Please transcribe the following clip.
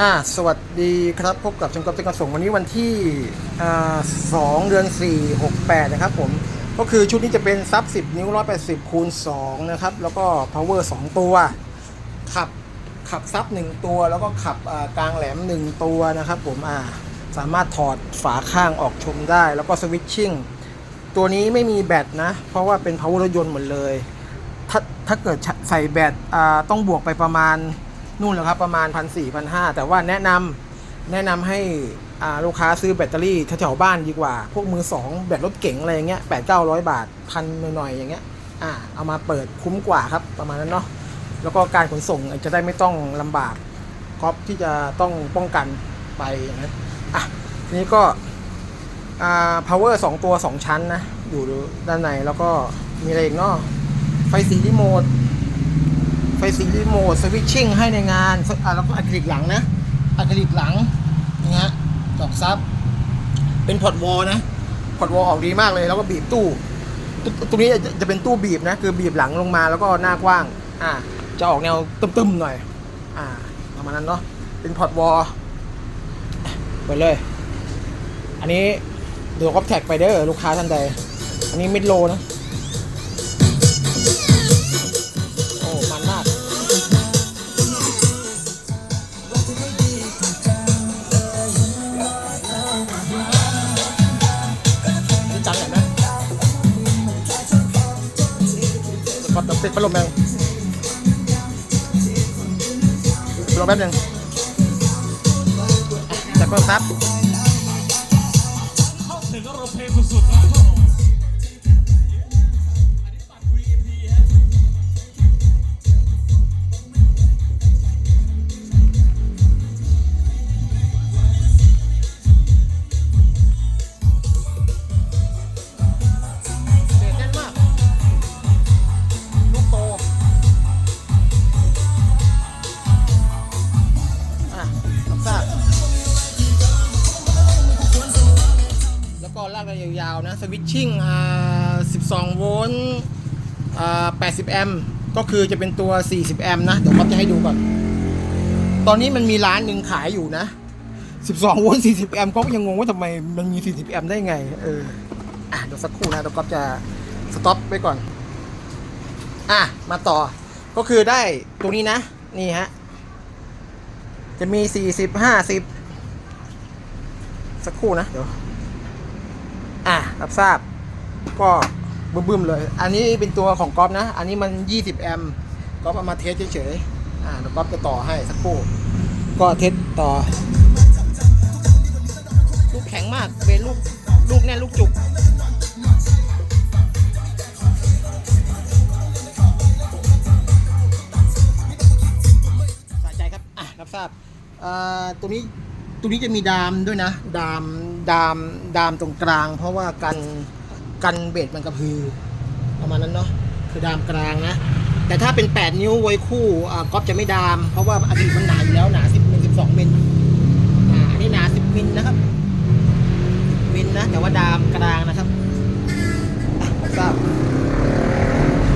อ่าสวัสดีครับพบกับชมกับเต็กส่งวันนี้วันที่อ่าสองเดือน4 6 8นะครับผมก็คือชุดนี้จะเป็นซับ10นิ้ว180คูณ2นะครับแล้วก็ power 2ตัว ขับขับซับ1ตัวแล้วก็ขับอ่ากลางแหลม1ตัวนะครับผมอ่าสามารถถอดฝาข้างออกชมได้ แล้วก็สวิตชิ่งตัวนี้ไม่มีแบตนะ เพราะว่าเป็น power รถยนต์หมดเลย ถ้าถ้าเกิดใส่แบตอ่าต้องบวกไปประมาณ นู่นแหละครับประมาณพันสี่พันห้าแต่ว่าแนะนำแนะนำให้ลูกค้าซื้อแบตเตอรี่แถวๆบ้านดีกว่า พวกมือสองแบตรถเก๋งอะไรอย่างเงี้ยแปดเก้าร้อยบาทพันหน่อยๆอย่างเงี้ยอ่าเอามาเปิดคุ้มกว่าครับประมาณนั้นเนาะแล้วก็การขนส่งจะได้ไม่ต้องลำบากก๊อปที่จะต้องป้องกันไปอย่างนั้นอะทีนี้ก็อ่า power สองตัวสองชั้นนะ อยู่ด้านในแล้วก็มีอะไรอีกเนาะไฟสีรีโมท ฟสีรีโมทสวิตชิ่งให้ในงานอะแล้วก็อะคริลิกหลังนะอะคริลิกหลังนี่ฮะดอกซับ เป็นพอร์ตวอลนะพอร์ตวอลออกดีมากเลยแล้วก็บีบตู้ตรงนี้จะจะเป็นตู้บีบนะคือบีบหลังลงมาแล้วก็หน้ากว้าง อ่า จะออกแนวตึมๆหน่อย อ่าประมาณนั้นเนาะเป็นพอร์ตวอลเปิดเลย อันนี้เดูก็แท็กไปเด้อลูกค้าท่านใด อันนี้มิดโลนะ ก็ติดพัดลมแรงรอแป๊บนึงจับเพิ่มซับเข้าถึงก็ราเพลงสุดๆ แล้วก็ลากได้ยาวๆนะสวิตชิ่งอ่า12 โวลต์อ่า80 แอมป์ก็คือจะเป็นตัว 40 แอมป์นะ เดี๋ยวผมจะให้ดูก่อน ตอนนี้มันมีร้านหนึ่งขายอยู่นะ 12 โวลต์ 40 แอมป์ก็ยังงงว่าทำไมมันมี 40 แอมป์ได้ไง เอออะเดี๋ยวสักครู่นะเดี๋ยวก๊อฟจะสต็อปไว้ก่อน อะ มาต่อ ก็คือได้ตรงนี้นะ นี่ฮะ จะมี 40 50 สักครู่นะ เดี๋ยว อะรับทราบ ก็บึ้มๆเลย อันนี้เป็นตัวของก๊อฟนะ อันนี้มัน 20 แอมป์ก๊อฟเอามาเทสเฉยๆ อะเดี๋ยวก๊อฟจะต่อให้สักครู่ ก็เทสต่อ ลูกแข็งมาก เป็นลูก ลูกแน่นลูกจุกสะใจครับ อะ รับทราบ อ่า ตัวนี้ ตัวนี้จะมีดามด้วยนะ ดามดามดามตรงกลาง เพราะว่ากันกันเบ็ดมันกระพือประมาณนั้นเนาะคือดามกลางนะ แต่ถ้าเป็น 8 นิ้วไว้คู่อ่าก๊อฟจะไม่ดาม เพราะว่าอดีตมันหนาอยู่แล้วหนา10มิล12มิลอ่